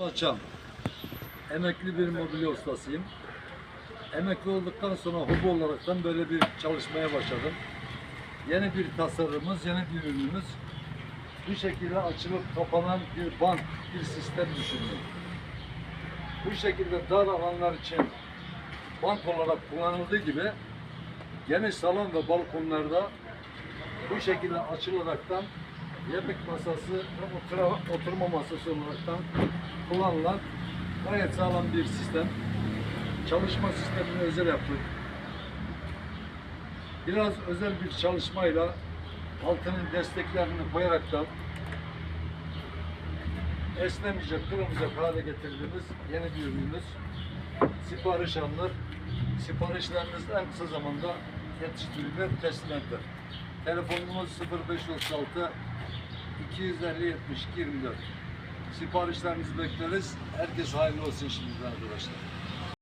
Açam. Emekli bir mobilya ustasıyım. Emekli olduktan sonra hobi olaraktan böyle bir çalışmaya başladım. Yeni bir tasarımımız, yeni bir ürünümüz. Bu şekilde açılıp kapanan bir bank, bir sistem düşündüm. Bu şekilde dar alanlar için bank olarak kullanıldığı gibi geniş salon ve balkonlarda bu şekilde açılaraktan yemek masası ve otura, oturma masası olaraktan kullanılan gayet sağlam bir sistem. Çalışma sistemini özel yaptık. Biraz özel bir çalışmayla altının desteklerini koyaraktan esnemeyecek, kırılmayacak hale getirdiğimiz yeni bir ürünümüz. Sipariş alınır. Siparişleriniz en kısa zamanda yetiştirilir, teslim edilir. Telefonumuz 0536 250 72 24. Siparişlerinizi bekleriz. Herkese hayırlı olsun şimdiden arkadaşlar.